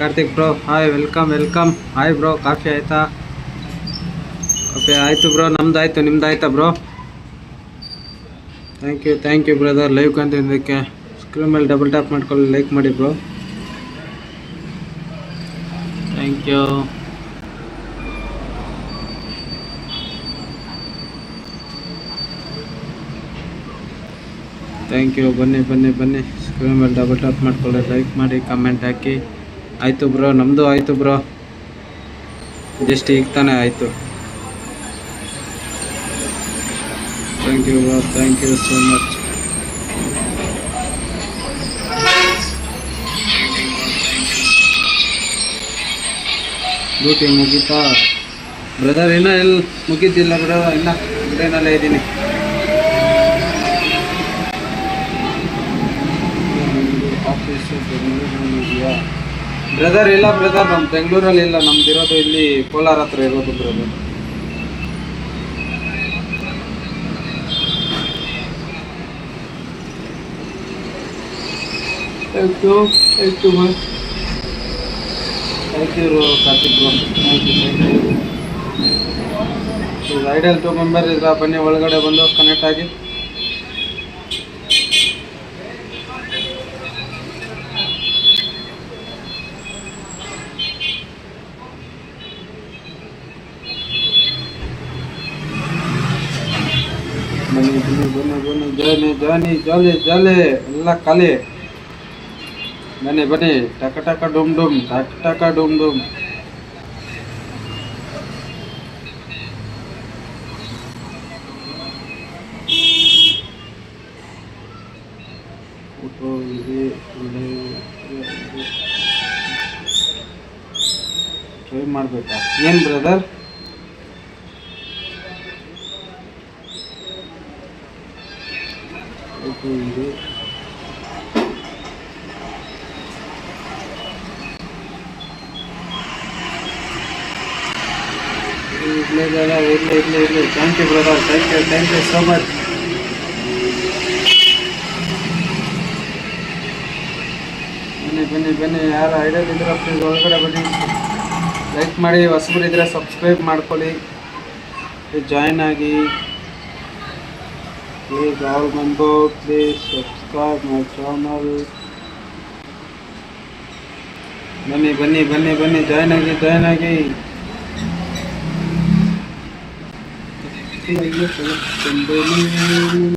Karthik bro, hi, welcome welcome. Hi bro, coffee ಆಯ್ತಾ? Coffee ಆಯಿತು bro ನಮ್ದು ಆಯಿತು ನಿಮ್ದು ಆಯ್ತಾ bro thank you thank you brother live ಕಂತಿದ್ದಕ್ಕೆ screen ಮೇಲೆ ಡಬಲ್ ಟ್ಯಾಪ್ ಮಾಡ್ಕೊಳ್ಳಿ ಲೈಕ್ ಮಾಡಿ bro. Thank you thank you ಬನ್ನಿ ಬನ್ನಿ ಬನ್ನಿ. ಸ್ಕ್ರೀನ್ ಮೇಲೆ ಡಬಲ್ ಟ್ಯಾಪ್ ಮಾಡ್ಕೊಳ್ಳಿ ಲೈಕ್ ಮಾಡಿ ಕಮೆಂಟ್ ಹಾಕಿ. ಆಯಿತು ಬ್ರೋ ನಮ್ಮದು ಆಯಿತು ಬ್ರೋ. ಜಸ್ಟ್ ಈಗ ತಾನೇ ಆಯಿತು. Thank you bro thank you so much duty ಮುಗೀತಾ? ಬ್ರದರ್ ಇನ್ನೂ ಎಲ್ಲಿ ಮುಗಿದ್ದಿಲ್ಲ ಬ್ರೋ? ಇನ್ನೂ ಟ್ರೈನಲ್ಲೇ ಇದ್ದೀನಿ. ಬ್ರದರ್ ಇಲ್ಲ ಬ್ರದರ್ ನಮ್ಮ ಬೆಂಗಳೂರಲ್ಲಿ ಇಲ್ಲ. ನಮ್ದು ಇರೋದು ಇಲ್ಲಿ ಕೋಲಾರ ಹತ್ರ ಇರೋದು brother you thank you you Karthik bro thank you thank you idle to member ಇದ್ರ ಬನ್ನಿ ಒಳಗಡೆ ಬಂದು ಕನೆಕ್ಟ್ ಆಗಿ. ಜಾನಿ ಜಾನಿ ಜಾಲಿ ಜಾಲಿ ಎಲ್ಲ ಖಾಲಿ ಬನ್ನಿ ಬನ್ನಿ. ಟಕ ಟಕ, ಡುಮ್ ಡುಮ್. ಟಕ ಟಕ, ಡುಮ್ ಡುಮ್. ಟ್ರೈ ಮಾಡಬೇಕಾ? ಏನು ಬ್ರದರ್ ಫೋಟೋ ಇದೆ ಇರ್ಲಿ ಬೇಡ ಇರ್ಲಿ ಇರ್ಲಿ ಇರ್ಲಿ thank you brother thank you much ಬನ್ನಿ ಇದ್ರೆ ಒಳಗಡೆ ಬನ್ನಿ. ಲೈಕ್ ಮಾಡಿ ಹೊಸಬರಿದ್ರೆ ಸಬ್ಸ್ಕ್ರೈಬ್ ಮಾಡ್ಕೊಳ್ಳಿ. ಜಾಯ್ನ್ ಆಗಿ. Please all member please subscribe my channel ಬನ್ನಿ ಬನ್ನಿ ಬನ್ನಿ ಬನ್ನಿ ಜಾಯ್ನ್ ಆಗಿ ಜಾಯ್ನ್ ಆಗಿ